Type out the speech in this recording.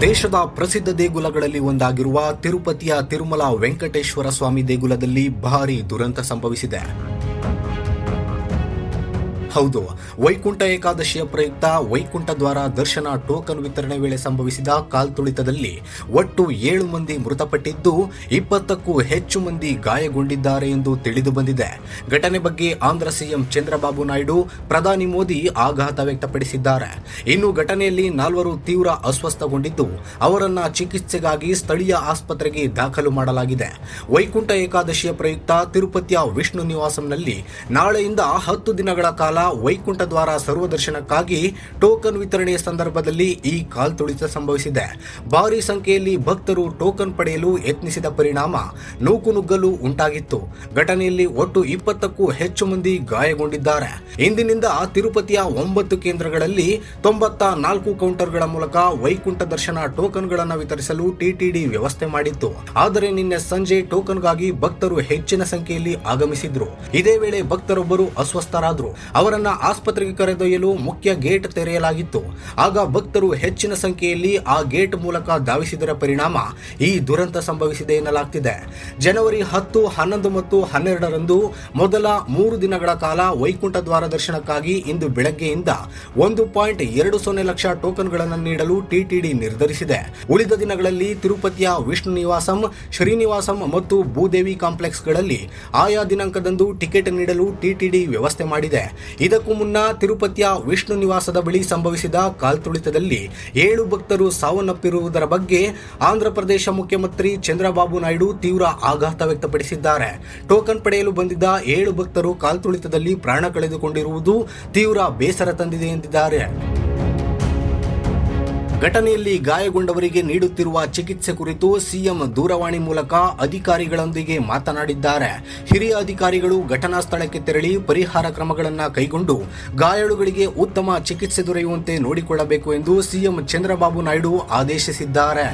ದೇಶದ ಪ್ರಸಿದ್ಧ ದೇಗುಲಗಳಲ್ಲಿ ಒಂದಾಗಿರುವ ತಿರುಪತಿಯ ತಿರುಮಲ ವೆಂಕಟೇಶ್ವರ ಸ್ವಾಮಿ ದೇಗುಲದಲ್ಲಿ ಭಾರಿ ದುರಂತ ಸಂಭವಿಸಿದೆ. ಹೌದು. ವೈಕುಂಠ ಏಕಾದಶಿಯ ಪ್ರಯುಕ್ತ ವೈಕುಂಠ ದ್ವಾರ ದರ್ಶನ ಟೋಕನ್ ವಿತರಣೆ ವೇಳೆ ಸಂಭವಿಸಿದ ಕಾಲ್ತುಳಿತದಲ್ಲಿ ಒಟ್ಟು ಏಳು ಮಂದಿ ಮೃತಪಟ್ಟಿದ್ದು, ಇಪ್ಪತ್ತಕ್ಕೂ ಹೆಚ್ಚು ಮಂದಿ ಗಾಯಗೊಂಡಿದ್ದಾರೆ ಎಂದು ತಿಳಿದು ಬಂದಿದೆ. ಘಟನೆ ಬಗ್ಗೆ ಆಂಧ್ರ ಸಿಎಂ ಚಂದ್ರಬಾಬು ನಾಯ್ಡು, ಪ್ರಧಾನಿ ಮೋದಿ ಆಘಾತ ವ್ಯಕ್ತಪಡಿಸಿದ್ದಾರೆ. ಇನ್ನು ಘಟನೆಯಲ್ಲಿ ನಾಲ್ವರು ತೀವ್ರ ಅಸ್ವಸ್ಥಗೊಂಡಿದ್ದು, ಅವರನ್ನ ಚಿಕಿತ್ಸೆಗಾಗಿ ಸ್ಥಳೀಯ ಆಸ್ಪತ್ರೆಗೆ ದಾಖಲು ಮಾಡಲಾಗಿದೆ. ವೈಕುಂಠ ಏಕಾದಶಿಯ ಪ್ರಯುಕ್ತ ತಿರುಪತಿಯ ವಿಷ್ಣು ನಿವಾಸಂನಲ್ಲಿ ನಾಳೆಯಿಂದ ಹತ್ತು ದಿನಗಳ ಕಾಲ ವೈಕುಂಠ ದ್ವಾರ ಸರ್ವದರ್ಶನಕ್ಕಾಗಿ ಟೋಕನ್ ವಿತರಣೆಯ ಸಂದರ್ಭದಲ್ಲಿ ಈ ಕಾಲ್ತುಳಿತ ಸಂಭವಿಸಿದೆ. ಭಾರಿ ಸಂಖ್ಯೆಯಲ್ಲಿ ಭಕ್ತರು ಟೋಕನ್ ಪಡೆಯಲು ಯತ್ನಿಸಿದ ಪರಿಣಾಮ ನೂಕುನುಗ್ಗಲು ಉಂಟಾಗಿತ್ತು. ಘಟನೆಯಲ್ಲಿ ಒಟ್ಟು ಇಪ್ಪತ್ತಕ್ಕೂ ಹೆಚ್ಚು ಮಂದಿ ಗಾಯಗೊಂಡಿದ್ದಾರೆ. ಇಂದಿನಿಂದ ತಿರುಪತಿಯ ಒಂಬತ್ತು ಕೇಂದ್ರಗಳಲ್ಲಿ ತೊಂಬತ್ತ ನಾಲ್ಕು ಕೌಂಟರ್ಗಳ ಮೂಲಕ ವೈಕುಂಠ ದರ್ಶನ ಟೋಕನ್ಗಳನ್ನು ವಿತರಿಸಲು ಟಿಟಿಡಿ ವ್ಯವಸ್ಥೆ ಮಾಡಿತ್ತು. ಆದರೆ ನಿನ್ನೆ ಸಂಜೆ ಟೋಕನ್ಗಾಗಿ ಭಕ್ತರು ಹೆಚ್ಚಿನ ಸಂಖ್ಯೆಯಲ್ಲಿ ಆಗಮಿಸಿದ್ರು. ಇದೇ ವೇಳೆ ಭಕ್ತರೊಬ್ಬರು ಅಸ್ವಸ್ಥರಾದ್ರು. ಅವರನ್ನ ಆಸ್ಪತ್ರೆಗೆ ಕರೆದೊಯ್ಯಲು ಮುಖ್ಯ ಗೇಟ್ ತೆರೆಯಲಾಗಿತ್ತು. ಆಗ ಭಕ್ತರು ಹೆಚ್ಚಿನ ಸಂಖ್ಯೆಯಲ್ಲಿ ಆ ಗೇಟ್ ಮೂಲಕ ಧಾವಿಸಿದರ ಪರಿಣಾಮ ಈ ದುರಂತ ಸಂಭವಿಸಿದೆ ಎನ್ನಲಾಗ್ತಿದೆ. ಜನವರಿ ಹತ್ತು, ಹನ್ನೊಂದು ಮತ್ತು ಹನ್ನೆರಡರಂದು ಮೊದಲ ಮೂರು ದಿನಗಳ ಕಾಲ ವೈಕುಂಠ ದ್ವಾರ ದರ್ಶನಕ್ಕಾಗಿ ಇಂದು ಬೆಳಗ್ಗೆಯಿಂದ ಒಂದು ಪಾಯಿಂಟ್ ಎರಡು ಸೊನ್ನೆ ಲಕ್ಷ ಟೋಕನ್ಗಳನ್ನು ನೀಡಲು ಟಿಟಿಡಿ ನಿರ್ಧರಿಸಿದೆ. ಉಳಿದ ದಿನಗಳಲ್ಲಿ ತಿರುಪತಿಯ ವಿಷ್ಣು ನಿವಾಸಂ, ಶ್ರೀನಿವಾಸಂ ಮತ್ತು ಭೂದೇವಿ ಕಾಂಪ್ಲೆಕ್ಸ್ಗಳಲ್ಲಿ ಆಯಾ ದಿನಾಂಕದಂದು ಟಿಕೆಟ್ ನೀಡಲು ಟಿಟಿಡಿ ವ್ಯವಸ್ಥೆ ಮಾಡಿದೆ. ಇದಕ್ಕೂ ಮುನ್ನ ತಿರುಪತಿಯ ವಿಷ್ಣು ನಿವಾಸದ ಬಳಿ ಸಂಭವಿಸಿದ ಕಾಲ್ತುಳಿತದಲ್ಲಿ ಏಳು ಭಕ್ತರು ಸಾವನ್ನಪ್ಪಿರುವುದರ ಬಗ್ಗೆ ಆಂಧ್ರಪ್ರದೇಶ ಮುಖ್ಯಮಂತ್ರಿ ಚಂದ್ರಬಾಬು ನಾಯ್ಡು ತೀವ್ರ ಆಘಾತ ವ್ಯಕ್ತಪಡಿಸಿದ್ದಾರೆ. ಟೋಕನ್ ಪಡೆಯಲು ಬಂದಿದ್ದ ಏಳು ಭಕ್ತರು ಕಾಲ್ತುಳಿತದಲ್ಲಿ ಪ್ರಾಣ ಕಳೆದುಕೊಂಡಿರುವುದು ತೀವ್ರ ಬೇಸರ ತಂದಿದೆ ಎಂದಿದ್ದಾರೆ. ಘಟನೆಯಲ್ಲಿ ಗಾಯಗೊಂಡವರಿಗೆ ನೀಡುತ್ತಿರುವ ಚಿಕಿತ್ಸೆ ಕುರಿತು ಸಿಎಂ ದೂರವಾಣಿ ಮೂಲಕ ಅಧಿಕಾರಿಗಳೊಂದಿಗೆ ಮಾತನಾಡಿದ್ದಾರೆ. ಹಿರಿಯ ಅಧಿಕಾರಿಗಳು ಘಟನಾ ಸ್ಥಳಕ್ಕೆ ತೆರಳಿ ಪರಿಹಾರ ಕ್ರಮಗಳನ್ನು ಕೈಗೊಂಡು ಗಾಯಾಳುಗಳಿಗೆ ಉತ್ತಮ ಚಿಕಿತ್ಸೆ ದೊರೆಯುವಂತೆ ನೋಡಿಕೊಳ್ಳಬೇಕು ಎಂದು ಸಿಎಂ ಚಂದ್ರಬಾಬು ನಾಯ್ಡು ಆದೇಶಿಸಿದ್ದಾರೆ.